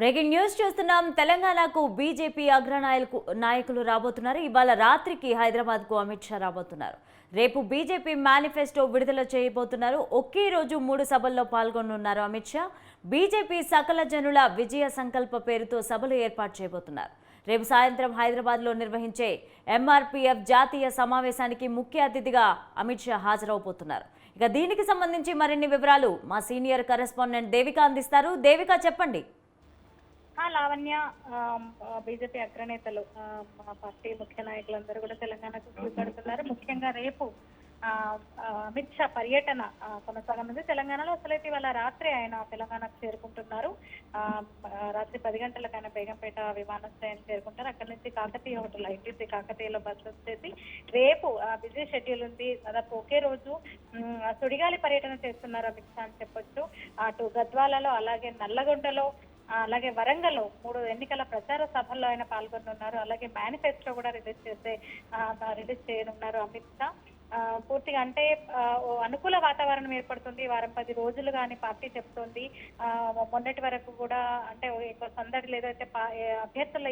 Breaking news చూస్తున్నాం. తెలంగాణకు BJP అగ్రనాయకు నాయకులు రాబోతున్నారు. ఇవాళ రాత్రికి హైదరాబాద్కు అమిత్ షా రాబోతున్నారు. రేపు బీజేపీ మేనిఫెస్టో విడుదల చేయబోతున్నారు. ఒకే రోజు మూడు సభల్లో పాల్గొనున్నారు అమిత్ షా. బీజేపీ సకల జనుల విజయ సంకల్ప పేరుతో సభలు ఏర్పాటు చేయబోతున్నారు. రేపు సాయంత్రం హైదరాబాద్లో నిర్వహించే ఎంఆర్పీఎఫ్ జాతీయ సమావేశానికి ముఖ్య అతిథిగా అమిత్ షా హాజరవబోతున్నారు. ఇక దీనికి సంబంధించి మరిన్ని వివరాలు మా సీనియర్ కరెస్పాండెంట్ దేవిక అందిస్తారు. దేవిక చెప్పండి. లావణ్య బీజేపీ అగ్రనేతలు మా పార్టీ ముఖ్య నాయకులందరూ కూడా తెలంగాణకు చూపెడుతున్నారు ముఖ్యంగా రేపు ఆ, అమిత్ షా పర్యటన కొనసాగనుంది. తెలంగాణలో అసలైతే ఇవాళ రాత్రి ఆయన తెలంగాణకు చేరుకుంటున్నారు. ఆ, రాత్రి పది గంటలకు ఆయన బేగంపేట విమానాశ్రయం చేరుకుంటారు. అక్కడ నుంచి కాకతీయ హోటల్ ఐటీసీ కాకతీయలో బస్సు వచ్చేసి రేపు బిజీ షెడ్యూల్ ఉంది. దాదాపు ఒకే రోజు సుడిగాలి పర్యటన చేస్తున్నారు అమిత్ షా అని చెప్పొచ్చు. అటు గద్వాలలో అలాగే నల్లగొండలో అలాగే వరంగల్లో మూడు ఎన్నికల ప్రచార సభల్లో ఆయన పాల్గొనున్నారు. అలాగే మేనిఫెస్టో కూడా రిలీజ్ చేసే రిలీజ్ చేయనున్నారు అమిత్ షా. పూర్తిగా అంటే అనుకూల వాతావరణం ఏర్పడుతుంది. వారం పది రోజులు కానీ పార్టీ చెప్తోంది. మొన్నటి వరకు కూడా అంటే ఎక్కువ సందడి లేదైతే అభ్యర్థుల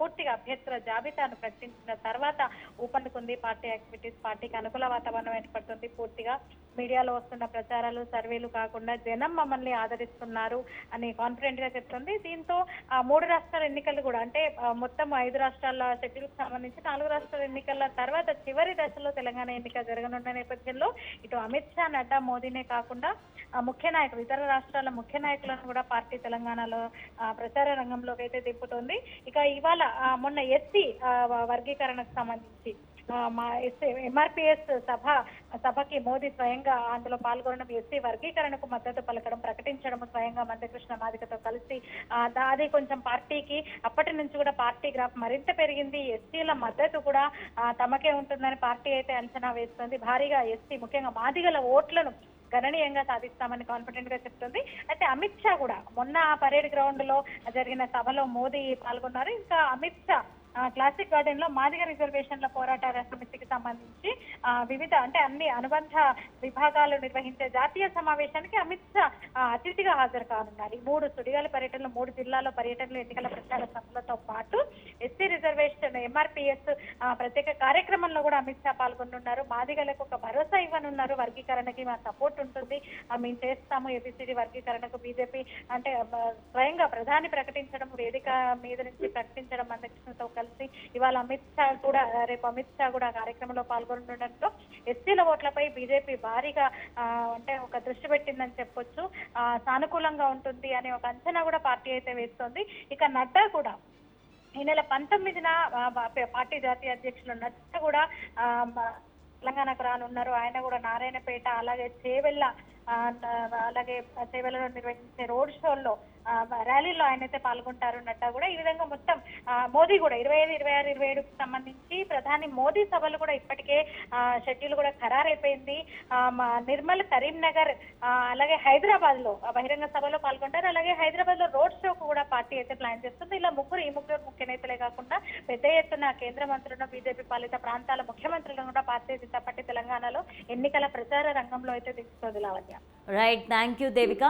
పూర్తిగా అభ్యర్థుల జాబితాను ప్రకటించిన తర్వాత ఊపందుకుంది. పార్టీ యాక్టివిటీస్ పార్టీకి అనుకూల వాతావరణం ఏర్పడుతుంది పూర్తిగా. మీడియాలో వస్తున్న ప్రచారాలు సర్వేలు కాకుండా జనం మమ్మల్ని ఆదరిస్తున్నారు అని కాన్ఫిడెంట్గా చెప్తుంది. దీంతో ఆ మూడు రాష్ట్రాల ఎన్నికలు కూడా అంటే మొత్తం ఐదు రాష్ట్రాల షెడ్యూల్ సంబంధించి నాలుగు రాష్ట్రాల ఎన్నికల తర్వాత చివరి దశలో తెలంగాణ ఎన్నిక జరగనున్న నేపథ్యంలో ఇటు అమిత్ షా నడ్డా మోదీనే కాకుండా ముఖ్య నాయకులు ఇతర రాష్ట్రాల ముఖ్య నాయకులను కూడా పార్టీ తెలంగాణలో ప్రచార రంగంలోకి అయితే దింపుతోంది. ఇక ఇవాళ మొన్న ఎస్సీ వర్గీకరణకు సంబంధించి మా ఎస్సీ ఎంఆర్పిఎస్ సభ సభకి మోదీ స్వయంగా అందులో పాల్గొనడం ఎస్సీ వర్గీకరణకు మద్దతు పలకడం ప్రకటించడం స్వయంగా మందకృష్ణ మాదికతో కలిసి అది కొంచెం పార్టీకి అప్పటి నుంచి కూడా పార్టీ గ్రాఫ్ మరింత పెరిగింది. ఎస్సీల మద్దతు కూడా తమకే ఉంటుందని పార్టీ అయితే అంచనా వేస్తుంది భారీగా ఎస్సీ ముఖ్యంగా మాదిగల ఓట్లను గణనీయంగా సాధిస్తామని కాన్ఫిడెంట్గా చెప్తుంది. అయితే అమిత్ షా కూడా మొన్న పరేడ్ గ్రౌండ్లో జరిగిన సభలో మోదీ పాల్గొన్నారు. ఇంకా అమిత్ షా క్లాసిక్ గార్డెన్లో మాదిగ రిజర్వేషన్ల పోరాట సమితికి సంబంధించి వివిధ అంటే అన్ని అనుబంధ విభాగాలు నిర్వహించే జాతీయ సమావేశానికి అమిత్ షా అతిథిగా హాజరు కానున్నారు. ఈ మూడు సుడిగాలి పర్యటనలు మూడు జిల్లాల్లో పర్యటనలు ఎన్నికల ప్రచార సభలతో పాటు ఎస్సీ రిజర్వేషన్ ఎంఆర్పిఎస్ ప్రత్యేక కార్యక్రమంలో కూడా అమిత్ షా పాల్గొనున్నారు. మాదిగలకు ఒక భరోసా ఇవ్వనున్నారు. వర్గీకరణకి మా సపోర్ట్ ఉంటుంది. మేము చేస్తాము. ఏబిసిడి వర్గీకరణకు బీజేపీ అంటే స్వయంగా ప్రధాని ప్రకటించడం వేదిక మీద నుంచి ప్రకటించడం మందకృష్ణతో కలిసి ఇవాళ అమిత్ షా కూడా రేపు అమిత్ షా కూడా కార్యక్రమంలో పాల్గొనడంతో ఎస్సీల ఓట్లపై బీజేపీ భారీగా అంటే ఒక దృష్టి పెట్టిందని చెప్పొచ్చు. ఆ, సానుకూలంగా ఉంటుంది అనే ఒక అంచనా కూడా పార్టీ అయితే వేస్తోంది. ఇక నడ్డా కూడా ఈ నెల పంతొమ్మిదిన పార్టీ జాతీయ అధ్యక్షులు నడ్డా కూడా తెలంగాణకు రానున్నారు. ఆయన కూడా నారాయణపేట అలాగే చేవెళ్ళ అలాగే సేవలను నిర్వహించే రోడ్ షోల్లో ఆ, ర్యాలీలో ఆయన అయితే పాల్గొంటారు నడ్డా కూడా ఈ విధంగా మొత్తం ఆ, మోదీ కూడా ఇరవై ఐదు ఇరవై ఆరు ఇరవై ఏడుకు సంబంధించి ప్రధాని మోదీ సభలు కూడా ఇప్పటికే షెడ్యూల్ కూడా ఖరారైపోయింది. ఆ, నిర్మల్ కరీంనగర్ ఆ, అలాగే హైదరాబాద్లో బహిరంగ సభలో పాల్గొంటారు. అలాగే హైదరాబాద్లో రోడ్ షోకు కూడా పార్టీ అయితే ప్లాన్ చేస్తుంది. ఇలా ముగ్గురు ఈ ముగ్గురు ముఖ్య నేతలే కాకుండా పెద్ద ఎత్తున కేంద్ర మంత్రులను బీజేపీ పాలిత ప్రాంతాల ముఖ్యమంత్రులను కూడా పార్టీ దిశపట్టి తెలంగాణలో ఎన్నికల ప్రచార రంగంలో అయితే దిగుతుంది Lavanya right thank you Devika